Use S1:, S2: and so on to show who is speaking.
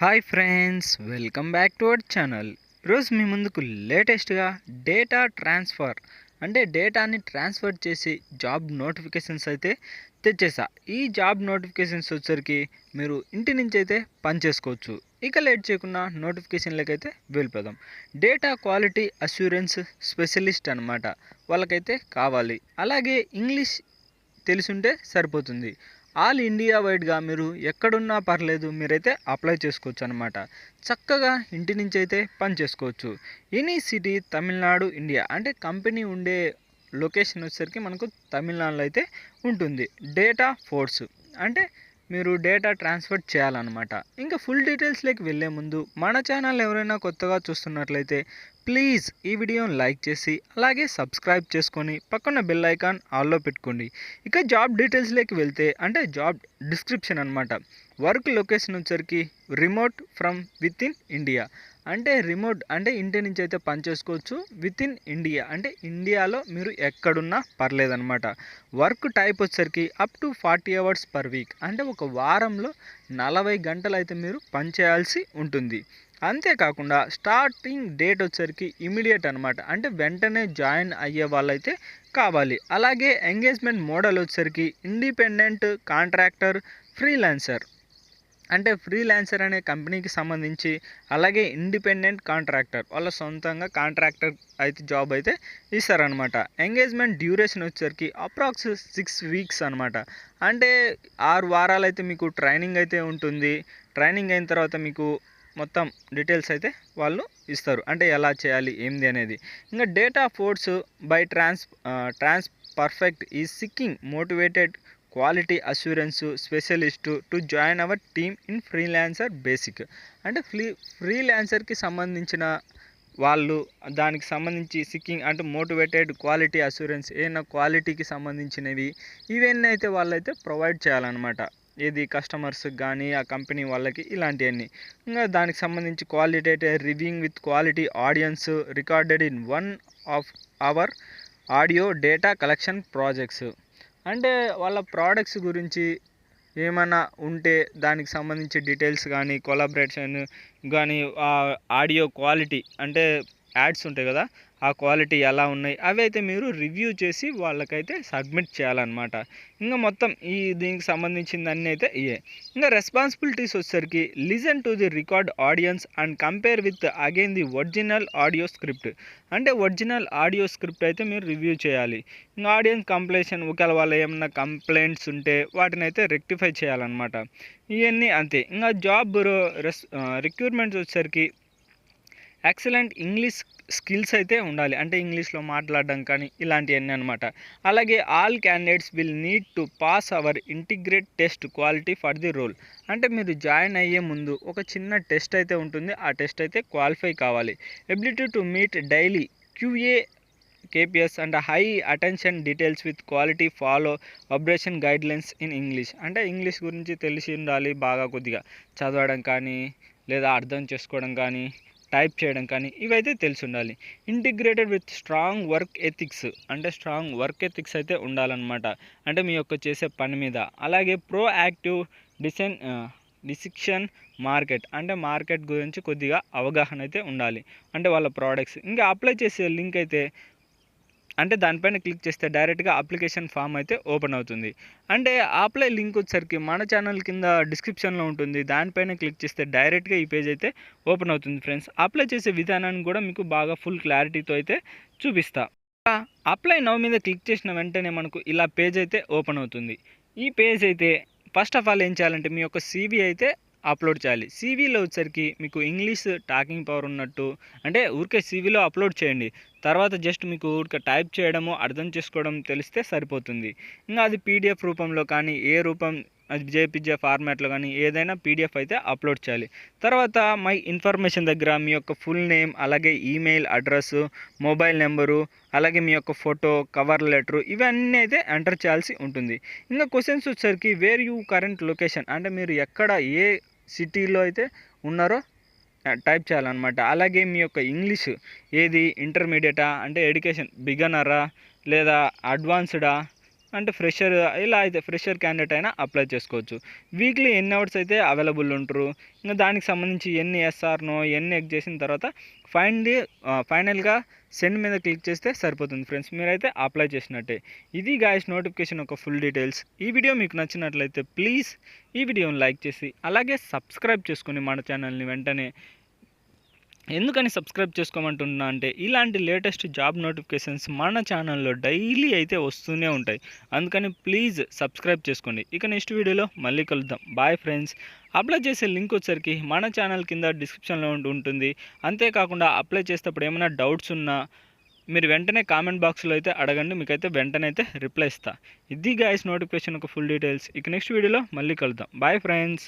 S1: Hi friends welcome back to our channel. ఈరోజు మీ ముందుకు లేటెస్ట్గా డేటా ట్రాన్స్ఫర్ అంటే డేటాని ట్రాన్స్ఫర్ చేసి జాబ్ నోటిఫికేషన్స్ అయితే తెచ్చేసా. ఈ జాబ్ నోటిఫికేషన్స్ వచ్చరికి మీరు ఇంటి నుంచి అయితే పని చేసుకోవచ్చు. ఇక లేట్ చేయకుండా నోటిఫికేషన్లకైతే వెళ్ళిపోదాం. డేటా క్వాలిటీ అస్యూరెన్స్ స్పెషలిస్ట్ అనమాట వాళ్ళకైతే కావాలి. అలాగే ఇంగ్లీష్ తెలిసుంటే సరిపోతుంది. ఆల్ ఇండియా వైడ్గా మీరు ఎక్కడున్నా పర్లేదు మీరైతే అప్లై చేసుకోవచ్చు అనమాట చక్కగా ఇంటి నుంచి అయితే పని చేసుకోవచ్చు. ఎనీ సిటీ తమిళనాడు ఇండియా అంటే కంపెనీ ఉండే లొకేషన్ వచ్చేసరికి మనకు తమిళనాడులో అయితే ఉంటుంది. డేటా ఫోర్స్ అంటే మీరు డేటా ట్రాన్స్ఫర్ చేయాలన్నమాట. ఇంకా ఫుల్ డీటెయిల్స్లోకి వెళ్ళే ముందు మన ఛానల్ ఎవరైనా కొత్తగా చూస్తున్నట్లయితే ప్లీజ్ ఈ వీడియోని లైక్ చేసి అలాగే సబ్స్క్రైబ్ చేసుకొని పక్కన బెల్ ఐకాన్ ఆల్లో పెట్టుకోండి. ఇక జాబ్ డీటెయిల్స్లోకి వెళ్తే అంటే జాబ్ డిస్క్రిప్షన్ అనమాట వర్క్ లొకేషన్ వచ్చరికి remote from with in India. అంటే రిమోట్ అంటే ఇంటి నుంచి అయితే పని చేసుకోవచ్చు. విత్ ఇన్ ఇండియా అంటే ఇండియాలో మీరు ఎక్కడున్నా పర్లేదన్నమాట. వర్క్ టైప్ వచ్చేసరికి up to forty hours per week అంటే ఒక వారంలో నలభై గంటలు అయితే మీరు పని చేయాల్సి ఉంటుంది. అంతేకాకుండా స్టార్టింగ్ డేట్ వచ్చేసరికి ఇమీడియట్ అనమాట అంటే వెంటనే జాయిన్ అయ్యే వాళ్ళైతే కావాలి. అలాగే ఎంగేజ్మెంట్ మోడల్ వచ్చేసరికి ఇండిపెండెంట్ కాంట్రాక్టర్ ఫ్రీలాన్సర్ అంటే ఫ్రీలాన్సర్ అనే కంపెనీకి సంబంధించి అలాగే ఇండిపెండెంట్ కాంట్రాక్టర్ వాళ్ళ సొంతంగా కాంట్రాక్టర్ అయితే జాబ్ అయితే ఇస్తారనమాట ఎంగేజ్మెంట్ డ్యూరేషన్ వచ్చేసరికి అప్రాక్స్ సిక్స్ వీక్స్ అనమాట అంటే ఆరు వారాలు అయితే మీకు ట్రైనింగ్ అయితే ఉంటుంది. ట్రైనింగ్ అయిన తర్వాత మీకు మొత్తం డీటెయిల్స్ అయితే వాళ్ళు ఇస్తారు. అంటే ఎలా చేయాలి ఏంది అనేది. ఇంకా data force by trans trans perfect ఈ seeking motivated quality assurance specialist to join our team in freelancer basic. అంటే ఫ్రీ ఫ్రీలాన్సర్కి సంబంధించిన వాళ్ళు దానికి సంబంధించి సిక్కింగ్ అంటే మోటివేటెడ్ క్వాలిటీ అష్యూరెన్స్ ఏమైనా క్వాలిటీకి సంబంధించినవి ఇవన్నీ అయితే వాళ్ళైతే ప్రొవైడ్ చేయాలన్నమాట. ఏది కస్టమర్స్ కానీ ఆ కంపెనీ వాళ్ళకి ఇలాంటివన్నీ. ఇంకా దానికి సంబంధించి qualitative reviewing with quality audience recorded in one of our audio data collection projects. అంటే వాళ్ళ ప్రోడక్ట్స్ గురించి ఏమైనా ఉంటే దానికి సంబంధించి డీటెయిల్స్ కానీ కొలాబరేషన్ కానీ ఆడియో క్వాలిటీ అంటే యాడ్స్ ఉంటాయి కదా ఆ క్వాలిటీ ఎలా ఉన్నాయి అవి అయితే మీరు రివ్యూ చేసి వాళ్ళకైతే సబ్మిట్ చేయాలన్నమాట. ఇంకా మొత్తం ఈ దీనికి సంబంధించింది అన్నీ అయితే ఇవే ఇంకా రెస్పాన్సిబిలిటీస్ వచ్చేసరికి listen to the record audience and compare with again the original audio script. అంటే ఒరిజినల్ ఆడియో స్క్రిప్ట్ అయితే మీరు రివ్యూ చేయాలి. ఇంకా ఆడియన్స్ కంప్లైంట్స్ ఒకవేళ వాళ్ళు ఏమన్నా కంప్లైంట్స్ ఉంటే వాటిని అయితే రెక్టిఫై చేయాలన్నమాట. ఇవన్నీ అంతే. ఇంకా జాబ్ రెస్ రిక్రూట్మెంట్స్ వచ్చేసరికి ఎక్సలెంట్ ఇంగ్లీష్ స్కిల్స్ అయితే ఉండాలి. అంటే ఇంగ్లీష్లో మాట్లాడడం కానీ ఇలాంటివన్నీ అనమాట అలాగే all candidates will need to pass our integrate test quality for the role. అంటే మీరు జాయిన్ అయ్యే ముందు ఒక చిన్న టెస్ట్ అయితే ఉంటుంది. ఆ టెస్ట్ అయితే క్వాలిఫై కావాలి. Ability to meet daily QA KPIs and high attention details with quality follow operation guidelines in English. అంటే ఇంగ్లీష్ గురించి తెలిసి ఉండాలి బాగా కొద్దిగా. చదవడం కానీ లేదా అర్థం చేసుకోవడం కానీ టైప్ చేయడం కానీ ఇవైతే తెలిసి ఉండాలి integrated with strong work ethics అంటే స్ట్రాంగ్ వర్క్ ఎథిక్స్ అయితే ఉండాలన్నమాట. అంటే మీ యొక్క చేసే పని మీద. అలాగే proactive design decision market అంటే మార్కెట్ గురించి కొద్దిగా అవగాహన అయితే ఉండాలి. అంటే వాళ్ళ ప్రోడక్ట్స్ ఇంకా అప్లై చేసే లింక్ అయితే అంటే దానిపైన క్లిక్ చేస్తే డైరెక్ట్గా అప్లికేషన్ ఫామ్ అయితే ఓపెన్ అవుతుంది. అంటే అప్లై లింక్ వచ్చేసరికి మన ఛానల్ కింద డిస్క్రిప్షన్లో ఉంటుంది. దానిపైన క్లిక్ చేస్తే డైరెక్ట్గా ఈ పేజ్ అయితే ఓపెన్ అవుతుంది ఫ్రెండ్స్ అప్లై చేసే విధానాన్ని కూడా మీకు బాగా ఫుల్ క్లారిటీతో అయితే చూపిస్తా. అప్లై నవ్ మీద క్లిక్ చేసిన వెంటనే మనకు ఇలా పేజ్ అయితే ఓపెన్ అవుతుంది. ఈ పేజ్ అయితే ఫస్ట్ ఆఫ్ ఆల్ ఏం చేయాలంటే మీ యొక్క సీవీ అయితే అప్లోడ్ చేయాలి. సీవీలో వచ్చేసరికి మీకు ఇంగ్లీష్ టాకింగ్ పవర్ ఉన్నట్టు అంటే ఊరికే సీవీలో అప్లోడ్ చేయండి. తర్వాత జస్ట్ మీకు ఊరికే టైప్ చేయడము అర్థం చేసుకోవడం తెలిస్తే సరిపోతుంది. ఇంకా అది పీడిఎఫ్ రూపంలో కానీ ఏ రూపం అది జేపీజే ఫార్మాట్లో కానీ ఏదైనా పీడిఎఫ్ అయితే అప్లోడ్ చేయాలి. తర్వాత మై ఇన్ఫర్మేషన్ దగ్గర మీ యొక్క ఫుల్ నేమ్ అలాగే ఈమెయిల్ అడ్రస్ మొబైల్ నెంబరు అలాగే మీ యొక్క ఫోటో కవర్ లెటరు ఇవన్నీ అయితే ఎంటర్ చేయాల్సి ఉంటుంది. ఇంకా క్వశ్చన్స్ వచ్చేసరికి వేర్ యూ కరెంట్ లొకేషన్? అంటే మీరు ఎక్కడ ఏ సిటీలో అయితే ఉన్నారో టైప్ చేయాలన్నమాట. అలాగే మీ యొక్క ఇంగ్లీష్ ఏది ఇంటర్మీడియటా అంటే ఎడ్యుకేషన్ బిగనరా లేదా అడ్వాన్స్డా? అంటే ఫ్రెషర్ ఇలా అయితే ఫ్రెషర్ క్యాండిడేట్ అయినా అప్లై చేసుకోవచ్చు. వీక్లీ ఎన్ని అవర్స్ అయితే అవైలబుల్ ఉంటారు? ఇంకా దానికి సంబంధించి ఎన్ని ఎస్ఆర్నో ఎన్ని ఎగ్ చేసిన తర్వాత ఫైనల్ ఫైనల్గా సెండ్ మీద క్లిక్ చేస్తే సరిపోతుంది ఫ్రెండ్స్. మీరైతే అప్లై చేసినట్టే. ఇది గాయస్ నోటిఫికేషన్ ఒక ఫుల్ డీటెయిల్స్. ఈ వీడియో మీకు నచ్చినట్లయితే ప్లీజ్ ఈ వీడియోని లైక్ చేసి అలాగే సబ్స్క్రైబ్ చేసుకుని మన ఛానల్ని వెంటనే ఎందుకని సబ్స్క్రైబ్ చేసుకోమంటున్నా అంటే ఇలాంటి లేటెస్ట్ జాబ్ నోటిఫికేషన్స్ మన ఛానల్లో డైలీ అయితే వస్తూనే ఉంటాయి. అందుకని ప్లీజ్ సబ్స్క్రైబ్ చేసుకోండి. ఇక నెక్స్ట్ వీడియోలో మళ్ళీ కలుద్దాం. బాయ్ ఫ్రెండ్స్ అప్లై చేసే లింక్ వచ్చరికి మన ఛానల్ కింద డిస్క్రిప్షన్లో ఉంటుంది. అంతేకాకుండా అప్లై చేసేటప్పుడు ఏమైనా డౌట్స్ ఉన్నా మీరు వెంటనే కామెంట్ బాక్స్లో అయితే అడగండి. మీకైతే వెంటనే అయితే రిప్లై ఇస్తా. ఇది గాయస్ నోటిఫికేషన్ ఒక ఫుల్ డీటెయిల్స్. ఇక నెక్స్ట్ వీడియోలో మళ్ళీ కలుద్దాం. Bye friends